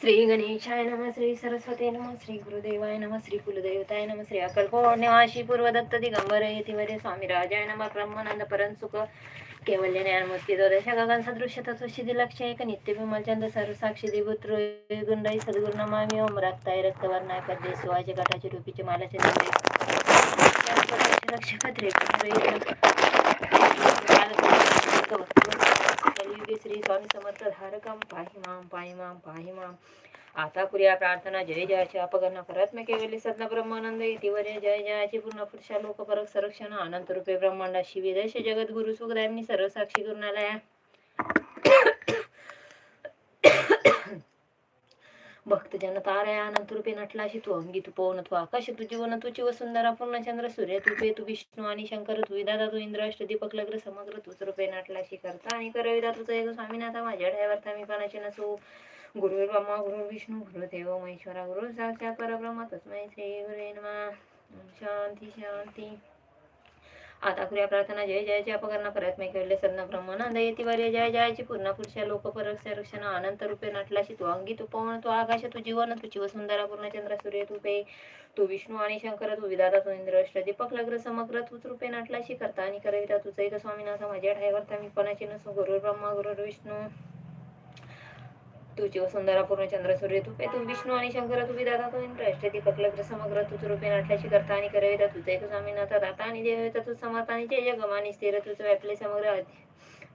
श्री गणेशाय नम श्री सरस्वती नम श्री गुरुदेवाय नम श्री कुलदेवताय नम श्री अकल्पनिवासी पूर्वदत्त दिगंबर यतिवरे स्वामी राजाय नम ब्रह्मानंद परमसुख केवल्य ज्ञानमूर्ती द्वादश गगन सदृश तत्वशिधी लक्ष एक नित्य विमलचंद सर्व साक्षी दिवुत्र गुंडाई सद्गुरु नमामि. ओम रक्ताय रक्तवर्णाय पद्ये शिवाचे गटाचे रूपीचे मालाचे दंडे लक्ष पत्रे श्री स्वामी समर्थ धारकम पाहि माम पाहि माम पाहि माम आता कुर्या प्रार्थना. जय जयाची अपगणना. करत मी केवली सद्न ब्रह्मानंद इतिवरे जय जयाची पूर्ण पुरुषा लोकपरक संरक्षण अनंत रूपे ब्रह्मांडा शिविदेश जगद्गुरु सुखदायनी सर्व साक्षी गुरुनालया. भक्त जन तारया अनंत रूपे नटलाशी तू अंगी तू पवन तू आकाश तू जीवन तू चिव सुंदरा पूर्ण चंद्र सूर्य तुपे तू विष्णू आणि शंकर तू विदाता तू इंद्र अष्ट दीपक लग्र समग्र तूच रूपे नटलाशी करता आणि करविदा तुझं एक स्वामीनाथा माझ्या ढायवरता मी पानाचे नसू. गुरु ब्रह्मा गुरु विष्णू गुरुदेव महेश्वरा गुरु साक्षात परब्रह्म तस्मै श्री गुरे शांती शांती. आता करूया प्रार्थना जय जयाच्या अपकरणा परत मी केले सदना ब्रह्मानंद येती वर्य जय जयाची पूर्ण पुरुषा लोक संरक्षण अनंत रूपे नटलाशी तू अंगी तू पवन तू आकाश तू जीवन तू चिव सुंदरा पूर्ण चंद्र सूर्य तू पे तू विष्णू आणि शंकर तू विधाता तू इंद्र अष्ट दीपक लग्र समग्र तूच रूपे नटलाशी करता आणि करविता तुझं एक स्वामीनाथ माझ्या ठायवरता मी पणाची नसू गुरु ब्रह्मा गुरु विष्णू तुझी वसुंधरा पूर्ण चंद्र सूर्य तू तू विष्णू आणि शंकर तू विधाता तू इंद्र अष्ट समग्र तुझ रूपे नाटल्याची करता आणि करविता तुझे एक स्वामीनाथ दाता आणि देवता तू समर्थ आणि जय जगमानी स्थिर तुझं व्यापले समग्र आदि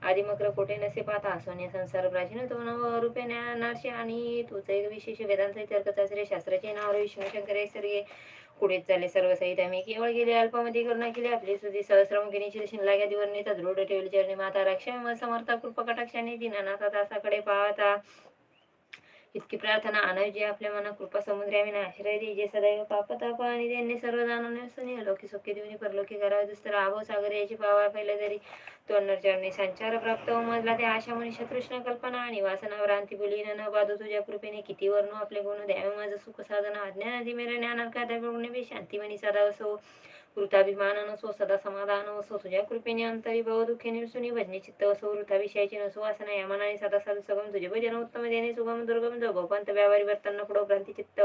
आदिमक्र कोटे नसे पाहता? सोन्या संसार प्राचीन तो नव रूपे ज्ञानार्षे आणि तुझं एक विशेष वेदांत तर्कशास्त्रीय शास्त्राचे नाव विष्णू शंकर सर्गे पुढे चालले सर्व सहित आम्ही केवळ गेले अल्पामध्ये करुणा केली आपली सुधी सहस्रमुखिनीची शिनलाग्या दिवरणीचा दृढ ठेवली चरणी माता रक्षा समर्था कृपा कटाक्षाने दिनानाथा दासाकडे पाहता. इतकी प्रार्थना अनव जे आपल्या मना कृपा समुद्र आम्ही आश्रय दे जे सदैव पापताप आणि त्यांनी सर्व जाणून लोकी सुखी देऊन परलोकी करावे दुसरं आभो सागर याची पावा पहिले तरी. तोंडर चरणी संचार प्राप्त हो, उमजला ते आशा म्हणे तृष्ण कल्पना आणि वासना भ्रांती बोलीन न बाधू तुझ्या कृपेने किती वर्णू आपले गुण द्यावे माझं सुख साधन अज्ञानादी मेरे ज्ञानात काय शांती मनी सदा असो कृताभिमान नसो सदा समाधान असो तुझ्या कृपेने अंतरी भव दुःखे निरसुनी भजनी चित्त असो वृथाविषयाची नसो वासना या मनाने सदा साधू सगम तुझे भजन उत्तम देणे सुगम दुर्गम जो गोपंत व्यापारी वर्तन नको भ्रांती चित्त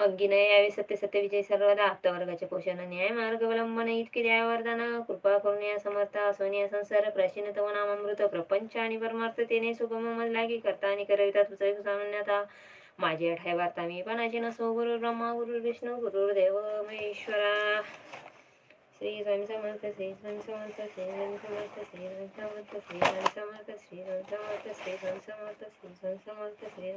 अंगी न यावे सत्य सत्य विजय सर्वदा आप्तवर्गाचे पोषण न्याय मार्ग अवलंबन इतके द्यावरदान कृपा करून या समर्थ सोनिया संसार प्राचीन तव नामामृत प्रपंच आणि परमार्थ तेने सुगम मन लागी करता आणि करविता तुझं सामान्यता माझे अठाय वार्ता मी पणाचे नसो गुरु ब्रह्मा गुरु विष्णू गुरु देव महेश्वरा श्री स्वामी समर्थ श्री स्वामी समर्थ श्री स्वामी समर्थ श्री स्वामी समर्थ श्री स्वामी समर्थ श्री स्वामी समर्थ श्री स्वामी समर्थ श्री स्वामी समर्थ श्री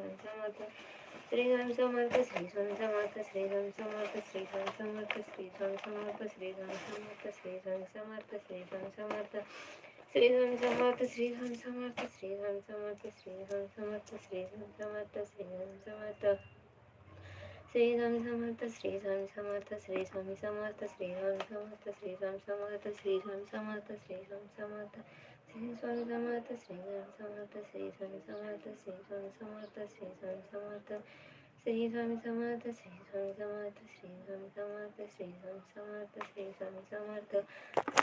स्वामी समर्थ श्री स्वामी समर्थ श्री स्वामी समर्थ श्री स्वामी समर्थ श्री स्वामी समर्थ श्री स्वामी समर्थ श्री स्वामी समर्थ श्री स्वामी समर्थ श्री स्वामी समर्थ श्री स्वामी समर्थ श्रीराम समर्थ श्रीराम समर्थ श्रीराम समर्थ श्रीराम समर्थ श्रीराम समर्थ श्रीराम समर्थ श्री स्वामी समर्थ श्रीराम समर्थ श्रीराम समर्थ श्रीराम समर्थ श्रीराम समर्थ श्री स्वामी समर्थ श्रीराम समर्थ श्री स्वामी समर्थ श्री स्वामी समर्थ श्री स्वामी समर्थ श्री स्वामी समर्थ श्री स्वामी समर्थ श्री स्वामी समर्थ श्री स्वामी समर्थ श्री स्वामी समर्थ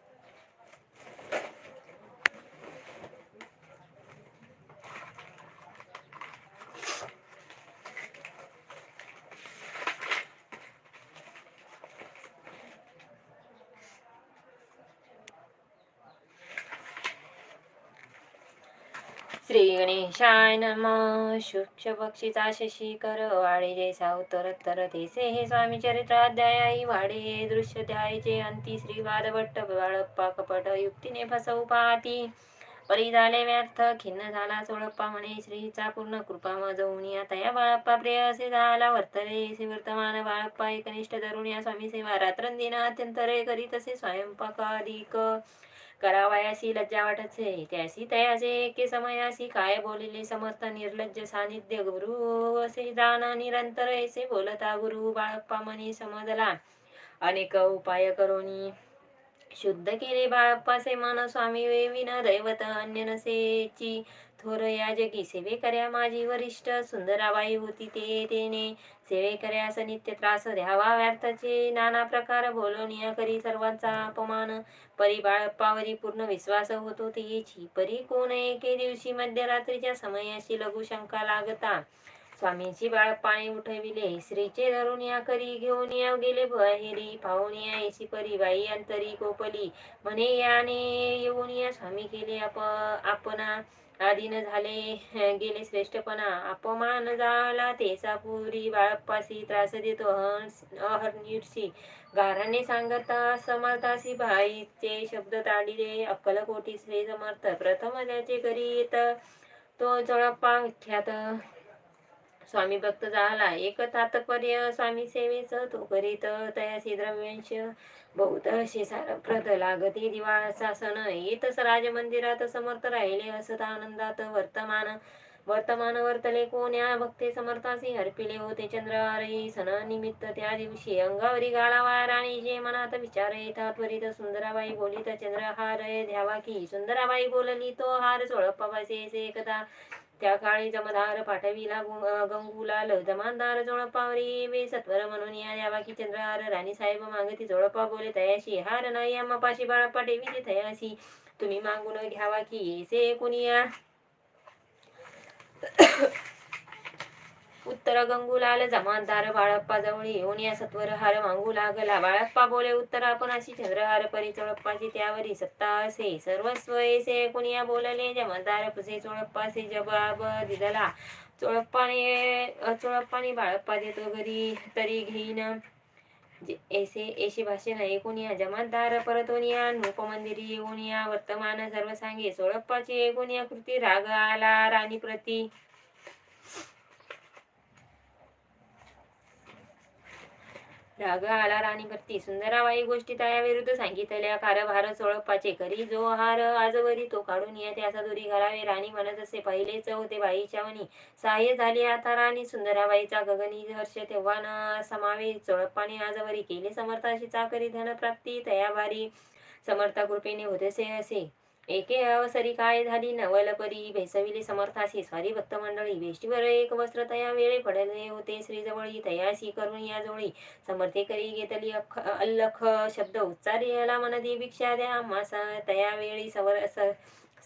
श्री गणेशाय नम शुक्ष पक्षीचा शशी कर वाडे तर देसे हे स्वामी चरित्राध्यायी वाडे दृश्य ध्यायचे अंती श्री वादभट्ट बाळप्पा कपट युक्तीने फसवू पाहती। परी झाले व्यर्थ खिन्न झाला सोळप्पा म्हणे श्रीचा पूर्ण कृपा मजवून आता या बाळप्पा प्रिय असे झाला वर्तले असे वर्तमान बाळप्पा एकनिष्ठ या स्वामी सेवा रात्रंदिन अत्यंत रे करीत असे स्वयंपाकाधिक करावयासी लज्जा वाटचे त्यासी तयाचे एके समयासी काय बोलिले समर्थ निर्लज्ज सानिध्य गुरु? असे जाण निरंतर ऐसे बोलता गुरु बाळप्पा मनी समजला. अनेक उपाय करोनी. शुद्ध केले बाळप्पासे मन स्वामी वेविन दैवत अन्य नसेची थोर या जगी सेवे कर्या माझी वरिष्ठ सुंदराबाई होती ते तेने सेवे कर्यास नित्य त्रास द्यावा व्यर्थाचे नाना प्रकार बोलवनिया करी सर्वांचा अपमान. परी बाळप्पावरी पूर्ण विश्वास होतो तेची. परी कोण एके दिवशी मध्यरात्रीच्या समयाशी लघु शंका लागता? स्वामींची पाणी उठविले. श्रीचे धरून या करी घेऊन या गेले भहेरी पाहून या ऐशी परी बाई अंतरी कोपली. म्हणे याने येऊन या स्वामी केले आप आपणा. आधीन झाले गेले श्रेष्ठपणा. अपमान झाला तेचा पुरी. बाळप्पासी त्रास देतो अहर्निशी गाराने सांगता समर्थासी भाईचे शब्द ताडिले. अक्कलकोटी श्री समर्थ. प्रथम त्याचे करीत तो जळप्पा विख्यात स्वामी भक्त झाला. एक तात्पर्य स्वामी सेवेच तो करीत तयासी द्रव्यांश बहुत असे सारप्रद लागते दिवाळाचा सण येतच राजमंदिरात समर्थ राहिले असत आनंदात वर्तमान. वर्तमान वर्तले कोण्या भक्ते समर्थासी हरपिले होते चंद्रवारी सणानिमित्त त्या दिवशी अंगावरी गाळावा. राणी जे मनात विचार येतात त्वरित सुंदराबाई बोलीत चंद्रहार द्यावा की. सुंदराबाई बोलली तो हार चोळप्पाबासे एकदा त्या काळी जमदार पाठविला गंगुलाल गंगूलाल जमानदार जोळपावरी वे सत्वर म्हणून या द्यावा की चंद्रहार राणी साहेब मागती जोळपा बोले तयाशी. हार नाही अम्मापाशी बाळप्पा ठेवी तयाशी. तुम्ही मागून घ्यावा की से कुनिया उत्तर गंगूलाल जमानदार बाळप्पा जवळी येऊन या सत्वर हार मागू लागला. बाळप्पा बोले उत्तर आपण अशी चंद्रहार परी चोळप्पाची त्यावरी सत्ता असे. सर्वस्व ऐसे कुणिया बोलले जमानदार पुसे चोळप्पाचे जबाब दिदला. चोळप्पाने चोळप्पाने बाळप्पा देतो घरी तरी घेईन. एसे ऐसे ऐशी भाषे नाही कोणिया जमातदार परतोनिया नूपमंदिरी येऊन या वर्तमान सर्व सांगे सोळप्पाची एकूण या कृती राग आला राणी प्रती राग आला राणी भरती सुंदराबाई गोष्टी तयाविरुद्ध सांगितल्या. कारभार सोळपाचे करी जो हार आजवरी तो काढून येते. असा दुरी घालावे. राणी म्हणत असे पहिलेच होते बाईच्या म्हणी सहाय्य झाले आता राणी. सुंदराबाईचा गगनी हर्ष तेव्हा न समावे. चोळप्पाने आजवरी केले समर्थाशी चाकरी. धनप्राप्ती तयाभारी समर्था कृपेने होतेसे असे. एके अवसरी काय झाली? नवलपरी भेसविली समर्थासी स्वारी भक्त मंडळी वेष्टीवर एक वस्त्र तया वेळे पडले होते. श्रीजवळी तयासी करून या जोळी समर्थे करी घेतली अख अल्लख शब्द. उच्चारला मनदी भिक्षा द्या. मासा तया वेळी सवर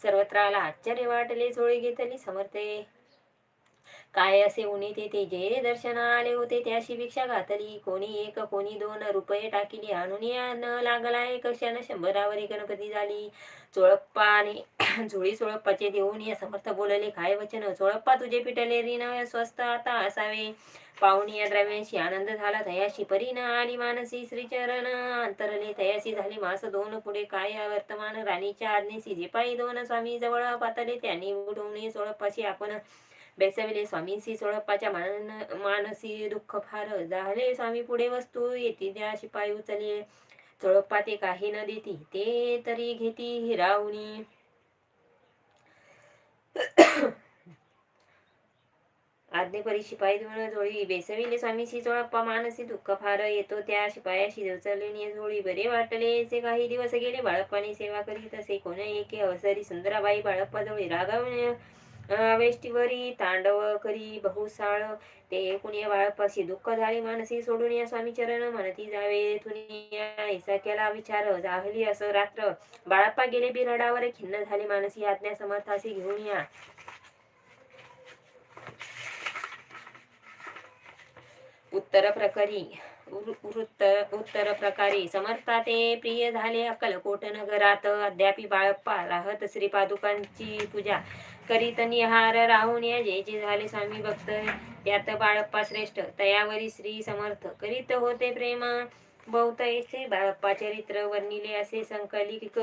सर्वत्राला आश्चर्य वाटले. जोळी घेतली समर्थे काय असे उनी ते जे दर्शन आले होते त्याशी भिक्षा घातली. कोणी एक कोणी दोन रुपये टाकिली आणून या न लागला एक क्षण शंभरावरी गणपती झाली. चोळप्पाने झोळी चोळप्पाचे देऊन या समर्थ बोलले काय वचन? चोळप्पा तुझे पिटले रिन स्वस्त आता असावे. पाहुणी या द्रव्यांशी आनंद झाला. तयाशी परीन आली मानसी श्रीचरण. अंतरले तयाशी झाली मास दोन. पुढे काय वर्तमान राणीच्या आज्ञेशी जे पायी दोन. स्वामी जवळ पातले. त्यांनी उठवणे सोळप्पाशी आपण बेसविले स्वामींशी सोळप्पाच्या मान मानसी दुःख फार झाले. स्वामी पुढे वस्तू येती द्या शिपाई उचलले. चोळप्पा ते काही न देती ते तरी घेती हिरावणी. आज्ञेपरी शिपाई दोन जोळी बेसविले स्वामीशी चोळप्पा मानसी दुःख फार येतो. त्या शिपायाशी उचलली जोळी बरे वाटले. असे काही दिवस गेले. बाळप्पाने सेवा करीत असे कोण एके अवसरी सुंदराबाई बाळप्पा जवळी रागावणे. वेष्टीवरी तांडव करी बहुसाळ. ते कुणी बाळप्पाशी दुःख झाली मानसी सोडून या स्वामी चरण म्हणती जावे. ऐसा केला विचार जाहली असं रात्र. बाळप्पा गेले बिराडावर खिन्न झाली मानसी आज्ञा समर्थाशी घेऊन या. उत्तर प्रकरी वृत्त उत्तर प्रकारे समर्था ते प्रिय झाले अक्कलकोट नगरात अद्यापी बाळप्पा राहत श्रीपादुकांची पूजा करीत निहार राहून या. जे जे झाले स्वामी भक्त त्यात बाळप्पा श्रेष्ठ. तयावरी श्री समर्थ करीत होते प्रेम. बहुत ऐसे बाळप्पा चरित्र वर्णिले असे संकलित.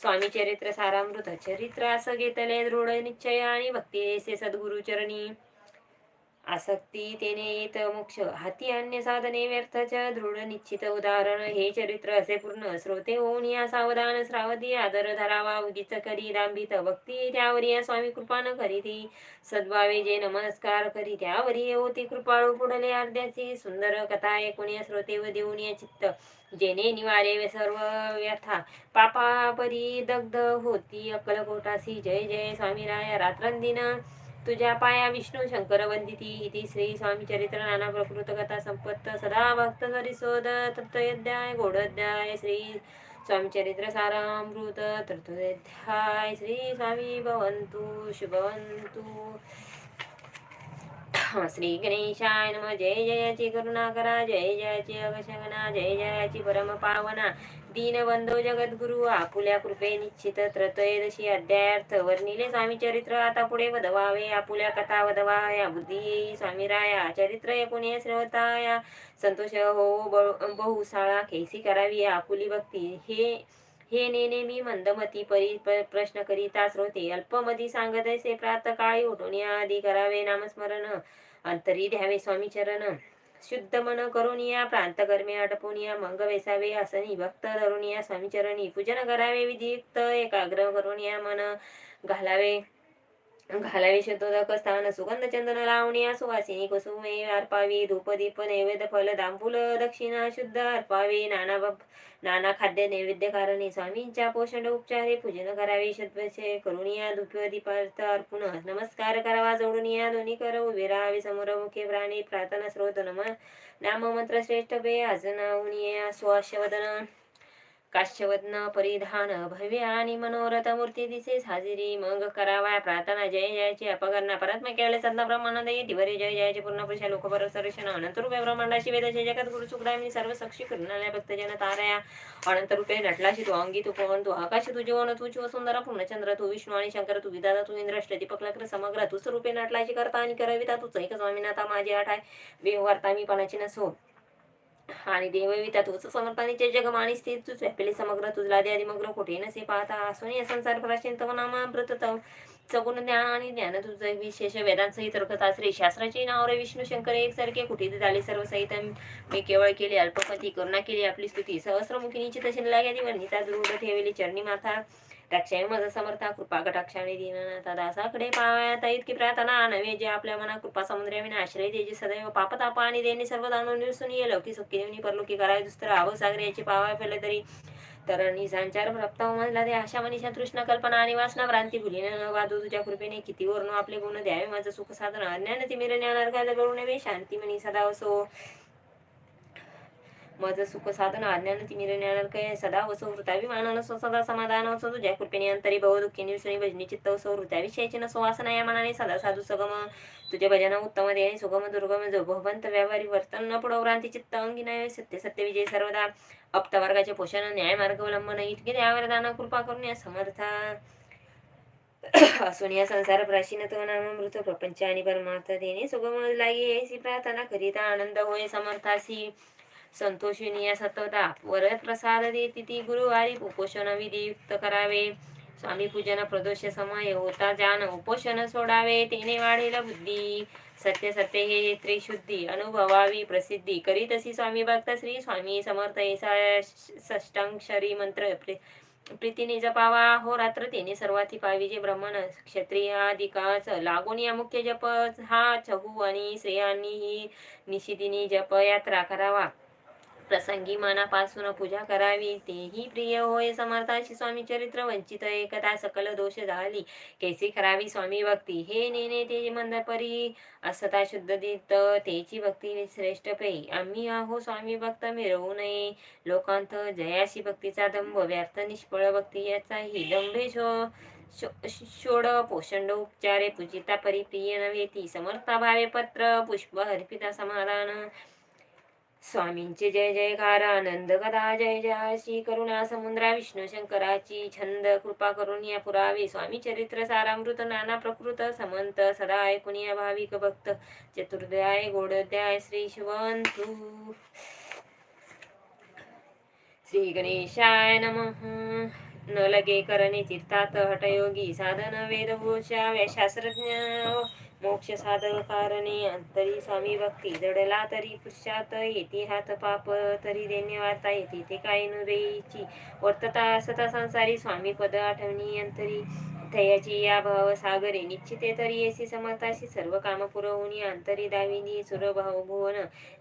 स्वामी चरित्र सारामृत चरित्र असं घेतले. दृढ निश्चय आणि भक्ती येसे सद्गुरु चरणी. आसक्ती तेने येत मोक्ष. हाती अन्य साधने व्यर्थच्या दृढ निश्चित उदाहरण हे चरित्र असे पूर्ण. श्रोते होऊन या सावधान श्रावती. आदर धरावा. उगीच करी दांभित. भक्ती त्यावरी या स्वामी कृपा न करीती. सद्भावे जे नमस्कार करी त्यावरी होती कृपाळू. पुढले अर्ध्याची सुंदर कथा ऐकून या श्रोते व देऊन या चित्त. जेने निवारे सर्व व्यथा. पापा परी दग्ध होती अक्कलकोटासी. जय जय स्वामी राय रात्रंदिन तुझ्या पाया विष्णू शंकर वंदिती इति श्री स्वामी चरित्र नाना प्रकृत कथा संपत्त सदा भक्त हरिशोध तत्वयध्याय गोडध्याय श्री स्वामी चरित्र सारामृत तत्वयध्याय श्री स्वामी भवंतु शुभवंतु श्री गणेशाय नम। जय जयाची करुणा करा जय जयाची अगशगना जय जयाची परम पावना दीनबंधो जगद्गुरु आपुल्या कृपे निश्चित त्रतयदशी अध्यायार्थ वर्णिले स्वामी चरित्र आता पुढे वधवावे आपुल्या कथा वधवाया बुद्धी येई स्वामीराया चरित्र एकुणे श्रवताया संतोष हो ब- बहुसाळा खेसी करावी आपुली भक्ती? हे हे नेने मी मंदमती परी प्रश्न करीता श्रोते अल्पमधी सांगत असे प्रातकाळी उठून आधी करावे नामस्मरण अंतरी द्यावे स्वामी चरण शुद्ध मन करुनिया प्रांत कर्मे आटपून मंग वेसावे असनी भक्त धरुनिया स्वामीचरणी स्वामी चरणी पूजन करावे विधियुक्त एकाग्र करुनिया मन घालावे. घालावी शतोदक स्थान सुगंध चंदन लावणी सुवासिनी कुसुमे अर्पावी धूप दीप नैवेद्य फल दांबूल दक्षिणा शुद्ध अर्पावी नाना ब- नाना खाद्य नैवेद्य कारणे स्वामींच्या पोषण उपचारे पूजन करावे शुद्धसे करून या धूप दीपार्थ अर्पुण नमस्कार करावा जोडून या दोन्ही कर उभे राहावे समोर मुखे प्राणी प्रार्थना स्रोत नम नाम मंत्र श्रेष्ठ बे आजनावून या सुवाश्यवदन काश्यवदन परिधान भव्य आणि मनोरथ मूर्ती दिसेस. हाजिरी मग करावा. प्रार्थना जय जयाची अपकरणा परत्म केले सदना ब्रह्मानंद येती. जय जयाचे पूर्ण पुरुषा लोकपर सर्वेक्षण. अनंत रूपे ब्रह्मांडाशी वेदाचे जगत गुरु सुखदामिनी सर्व साक्षी करुणालय भक्तजन ताराया. अनंत रूपे नटलाशी तू अंगी तू पवन तू आकाशी तू जीवन तू शिवसुंदर पूर्णचंद्र तू विष्णू आणि शंकर तू विदाता तू इंद्र दीपक लक्र समग्र तू स्वरूपे नटलाशी करता आणि करविता तू एक स्वामीनाथा माझी आठ आहे व्यवहारता मी पणाची नसो. आणि देवविता तुझ समर्थानीचे जग माणी स्थिर तुझ व्यापिले समग्र तुझला आदी मग्र कुठे नसे पाहता. असून या संसार प्राचीन तव सगुण ज्ञान आणि ज्ञान तुझं विशेष वेदांसहित रखत श्री शास्त्राचे नाव रे विष्णू शंकर एकसारखे कुठे झाले सर्व सहित. मी केवळ केली अल्पपती करुणा केली आपली स्तुती. सहस्रमुखीची तशी लागे वर्णिता दृढ ठेवली चरणी माथा. रक्षाय माझा समर्था कृपा कटाक्षाने दीननाथा दासाकडे पावयात इतकी प्रार्थना नवे जे आपल्या मना कृपा समुद्राविना आश्रय देजे सदैव पापताप आणि देणे सर्व दानव निरसून ये लौकी सुखी देवनी परलोकी करावे दुस्तर आव सागर याची पावाय फेले तरी. तर संचार प्राप्त हो म्हणला ते आशा मनीषा तृष्ण कल्पना आणि वासना भ्रांती भुलीने न वादू तुझ्या कृपेने किती वर्ण आपले गुण द्यावे माझं सुख साधन अज्ञान तिमिर ज्ञान अर्घाला करू शांती मनी सदा असो. माझं सुख साधन अज्ञान तिमिर ज्ञान काय सदा वसो वृताभिमान सदा समाधान असो तुझ्या कृपेने अंतरी भव दुःखी निवसणी भजनी चित्त असो वृत्या विषयाची नसो वासना या मनाने सदा साधू सगम तुझे भजन उत्तम देणे सुगम दुर्गम जो भवंत व्यवहारी वर्तन न पुढवरांती चित्त अंगी नये सत्य सत्य विजय सर्वदा. अप्तवर्गाचे पोषण न्याय मार्ग अवलंबन इतके त्यावर दान कृपा करून या समर्था. असून या संसार प्राचीनत्व नाम मृत प्रपंच आणि परमार्थ देणे सुगम लागे प्रार्थना करिता आनंद होय समर्थासी. संतोषिनी या सतता वरद प्रसाद देती ती गुरुवारी उपोषण विधियुक्त करावे. स्वामी पूजन प्रदोष समय होता जान उपोषण सोडावे. तेने वाढेल बुद्धी. सत्य सत्य हे त्रिशुद्धी अनुभवावी प्रसिद्धी. करी तशी स्वामी भक्त श्री स्वामी समर्थ ऐसा षष्टांक्षरी मंत्र प्रीतीने जपावा. हो रात्र तिने सर्वाती पाविजे ब्राह्मण क्षत्रियाधिकाच लागून या मुख्य जप हा चहू आणि स्त्रियांनी ही निशिदिनी जप यात्रा करावा. प्रसंगी मनापासून पूजा करावी. तेही प्रिय होय समर्थाशी स्वामी चरित्र वंचित एकता सकल दोष झाली कैसी करावी स्वामी भक्ती. हे नेने ते मंदपरी. असता शुद्ध देत तेची भक्ती श्रेष्ठ पै आम्ही आहो स्वामी भक्त मिळवू नये. लोकांत जयाशी भक्तीचा दंभ. व्यर्थ निष्फळ भक्ती याचाही दंभे शो शो- शोड पोषण उपचारे. पूजिता परिप्रिय नव्हे ती. समर्था भावे पत्र. पुष्प अर्पिता समाधान. स्वामींचे जय जयकार आनंद कदा जय जय श्री करुणा समुद्रा विष्णू शंकराची छंद कृपा करून या पुरावी. स्वामी चरित्र सारामृत नाना प्रकृत समंत सदा ऐकून या भाविक भक्त चतुर्ध्याय गोडध्याय श्री शिवंतू. श्री गणेशाय नमः. न लगे करणे चित्तात हटयोगी साधन वेदभूषा शास्त्रज्ञ मोक्ष साधक कारणे अंतरी स्वामी भक्ती जडला तरी पुष्यात येते हात पाप तरी देणे वार्ता येते ते काय नुरेची वर्तता सता संसारी स्वामी पद आठवणी अंतरी थयाची या भाव सागरे निश्चिते तरी येसी समर्थाशी सर्व काम पुरवून अंतरी दाविनी सुरभाव भुवन.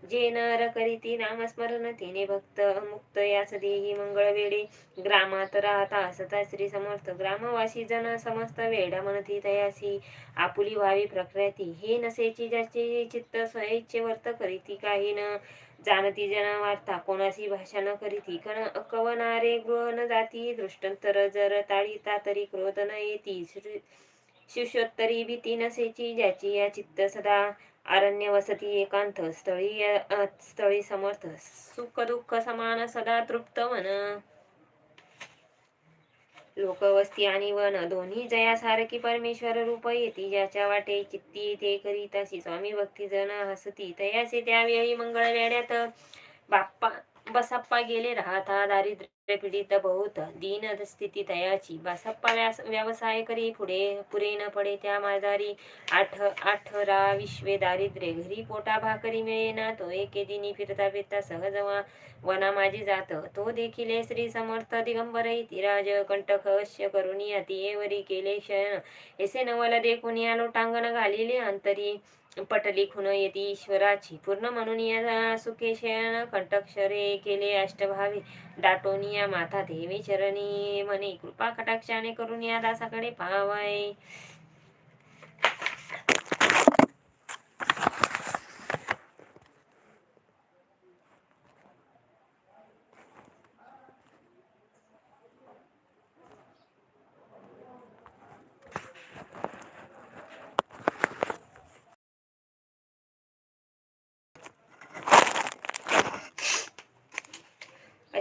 जे नर करीती नामस्मरण तिने भक्त मुक्त यास देही मंगळ वेळे. ग्रामात राहता असता श्री समर्थ. ग्रामवासी जन समस्त वेडा म्हणती तयासी. आपुली व्हावी प्रकृती हे नसेची ज्याचे चित्त स्वयच्छे वर्त करीती काही न जाणती जना वार्ता कोणाशी भाषा न करीती कण कवनारे गृह न जाती दृष्टंतर जर ताळीता तरी क्रोध न येती श्री- शिष्योत्तरी भीती नसेची ज्याची या चित्त सदा अरण्य वसती एकांत स्थळी स्थळी समर्थ सुख दुःख समान सदा तृप्त मन लोकवस्ती आणि वन दोन्ही जयासारखी परमेश्वर रूप येती ज्याच्या वाटे चित्ती ते करीताशी स्वामी भक्ती जन हसती तयासे त्यावेळी मंगळ वेड्यात बाप्पा बसप्पा गेले राहता दारिद्र्य पीडित बहुत. दीन स्थिती तयाची बासप्पा व्यास व्यवसाय करी पुढे पुरे न पडे त्या माझारी आठ आठरा विश्वे दारिद्र्य. घरी पोटा भाकरी मिळेना. तो एके दिनी फिरता फिरता सहज वना माझी जात. तो देखील श्री समर्थ दिगंबर इतिराज कंटक अश्य करुणी अतियेवरी केले शयन एसे नवल देखून या लोटांगण घालिले. अंतरी पटली खुन येती ईश्वराची. पूर्ण म्हणून या सुखे कंटक्षरे केले अष्टभावे. दाटोनिया माथा देवी चरणी म्हणे कृपा कटाक्षाने करून या दासाकडे पावाय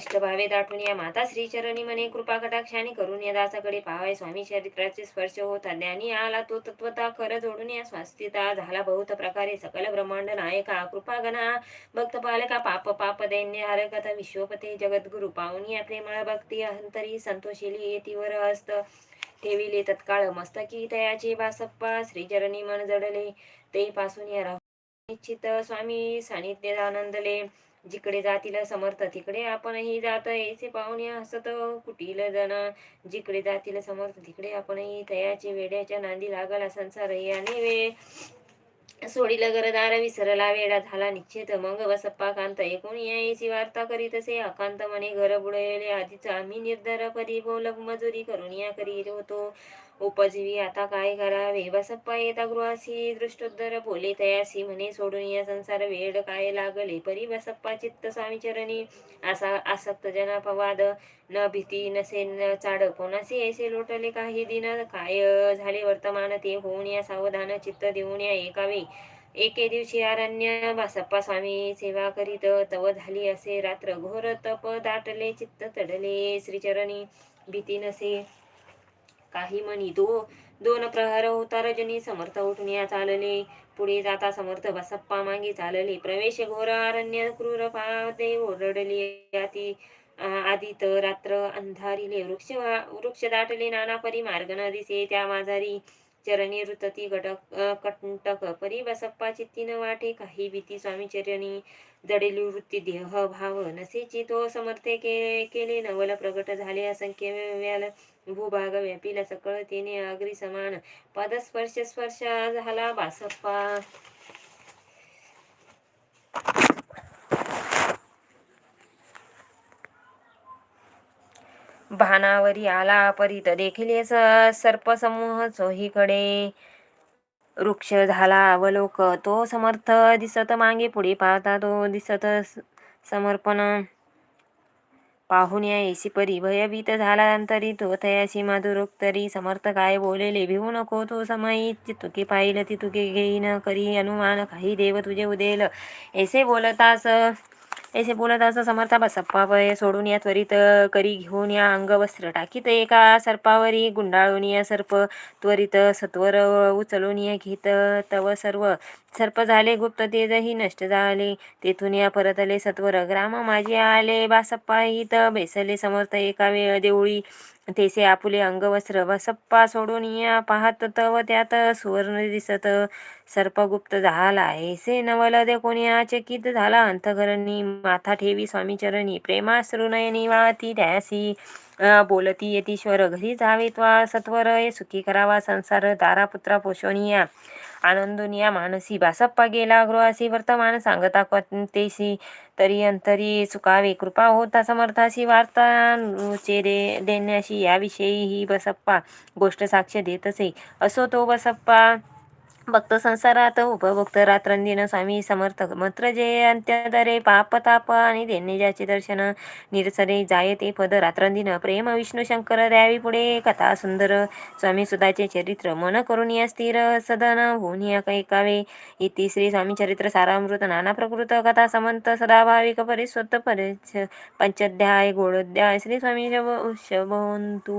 अष्टभावे दाटून या माता श्रीचरणी म्हणे कृपा कटाक्षाने करून या दासाकडे पाहावे. स्वामी चरित्राचे स्पर्श होता ज्ञानी आला तो तत्वता कर जोडून या स्वास्थिता झाला बहुत प्रकारे. सकल ब्रह्मांड नायका कृपा गणा भक्त पालका पाप पाप दैन्य हरकथ विश्वपते जगद्गुरु पाहुनी या प्रेमळ भक्ती अहंतरी संतोषिली येतीवर हस्त ठेविले तत्काळ मस्तकी तयाचे बासप्पा श्रीचरणी मन जडले. ते पासून या राहू निश्चित स्वामी सानिध्य आनंदले. जिकडे जातील समर्थ तिकडे आपणही जात यायचे पाहुणे हसत कुटील जण. जिकडे जातील समर्थ तिकडे आपणही तयाचे वेड्याच्या नांदी लागला संसार याने वे. सोडील गरदार विसरला वेडा झाला निश्चित. मग वसप्पा कांत एकूण यायची वार्ता करीत असे. अकांत मने घर बुडवले आधीच आम्ही निर्धार परी बोल मजुरी करून या करीत होतो. उपजीवी आता काय करावे? बसप्पा येता गृहासी दृष्टोत्तर बोले तयासी म्हणे सोडून या संसार वेड काय लागले? परी बसप्पा चित्त स्वामी चरणी असा आसक्त जना पवाद न भीती नसे न चाड. कोणासे ऐसे लोटले काही दिन? काय झाले वर्तमान? ते होऊन या सावधान चित्त देऊन या एकावे. एके दिवशी अरण्य बासप्पा स्वामी सेवा करीत तव झाली असे रात्र. घोर तप दाटले चित्त तडले श्रीचरणी भीती नसे. काही म्हणी दो दोन प्रहर होता रजनी समर्थ उठून या चालले. पुढे जाता समर्थ बसप्पा मागे चालले. प्रवेश घोर अरण्य क्रूर पादे ओरडले. याती आदित रात्र अंधारिले. वृक्ष वृक्ष दाटले. नाना परी मार्ग न दिसे त्या माझारी चरणी ऋतती गटक कटक कंटक परी बसप्पा चित्तीन वाटे काही भीती स्वामी चरणी जडेली वृत्ती देह भाव नसेची तो समर्थे के केले नवल प्रगट झाले असंख्य व्याल भूभाग व्यापीला सकळ तिने अग्री समान पदस्पर्श स्पर्श झाला बासप्पा. भानावरी आला परीत देखील सर्पसमूह चोहीकडे वृक्ष झाला अवलोक. तो समर्थ दिसत मागे पुढे पाहता तो दिसत समर्पण पाहून येशी परी. भयभीत झाला अंतरी तो थयाशी माधुरोक्तरी समर्थ काय बोलेले? भिवू नको तो समयी. तुके पाहिलं ती तुके घेईन करी. अनुमान काही देव तुझे उदेल. ऐसे बोलतास ऐसे बोलत असं समर्थाबा सप्पावय सोडून या त्वरित करी घेऊन या अंगवस्त्र टाकीत एका सर्पावरी गुंडाळून या सर्प त्वरित सत्वर उचलून या घेत तव सर्व. सर्प झाले गुप्त तेजही नष्ट झाले. तेथून या परतले सत्वर. ग्राम माझे आले बासप्पा हित बेसले समर्थ एका वेळ देवळी. तेसे आपुले अंगवस्त्र बसप्पा सोडून या पाहत तव त्यात सुवर्ण दिसत. सर्पगुप्त झाला ऐसे नवल दे कोणी आचकित झाला. अंतकरणी माथा ठेवी स्वामी चरणी. प्रेमाश्रुनयनी वाळती त्यासी बोलती यतीश्वर घरी जावे त्वा सत्वर. सुखी करावा संसार. दारा पुत्रा पोषणीया. आनंदुनिया मानसी बासप्पा गेला अग्रवासी वर्तमान सांगता तेसी तरी अंतरी चुकावे कृपा होता समर्थाशी वार्ता चेरे देण्याशी याविषयी ही बसप्पा गोष्ट साक्ष देत असे. असो तो बसप्पा भक्त संसारात उपभोक्त रात्रंदिन स्वामी समर्थ मात्र जे अंत्यदरे पाप ताप आणि देणे ज्याचे दर्शन निरसरे जाय ते पद रात्रंदिन. प्रेम विष्णू शंकर द्यावी पुढे. कथा सुंदर स्वामी सुधाचे चरित्र मन करून या स्थिर सदन होऊन या कैकावे. इति श्री स्वामी चरित्र सारामृत. नाना प्रकृत कथा समंत सदाभाविक परिस्वत परिच पंचध्याय गोडोध्याय. श्री स्वामी शब शबंतू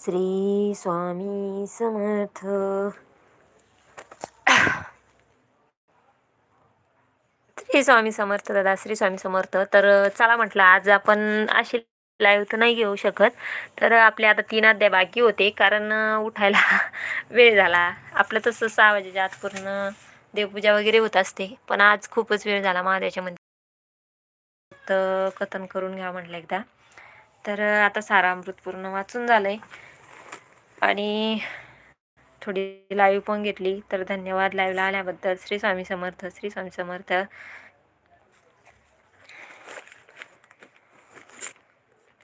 श्री स्वामी समर्थ. श्री स्वामी समर्थ दादा श्री स्वामी समर्थ. तर चला म्हटलं आज आपण अशी लाईव्ह तर नाही घेऊ शकत. तर आपले आता तीन अध्याय बाकी होते कारण उठायला वेळ झाला. आपलं तसं सहा वाजेच्या आत पूर्ण देवपूजा वगैरे होत असते पण आज खूपच वेळ झाला महादेवाच्या मंदिर तर कथन करून घ्या म्हटलं एकदा. तर आता सारामृत पूर्ण वाचून झालंय. आणि थोडी लाईव्ह पण घेतली. तर धन्यवाद लाईव्हला आल्याबद्दल. श्री स्वामी समर्थ श्री स्वामी समर्थ.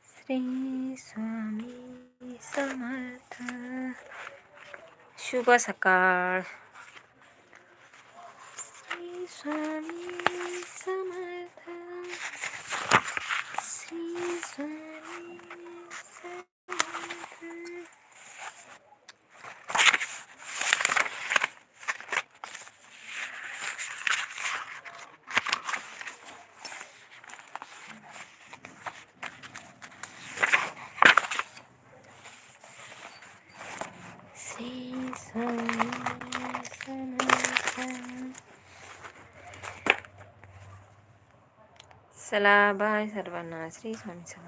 श्री स्वामी समर्थ. शुभ सकाळ. श्री स्वामी समर्थ. श्री स्वामी समर्थ श्री स्वामी समर्थ चला बाय सर्वांना श्री स्वामी समर्थ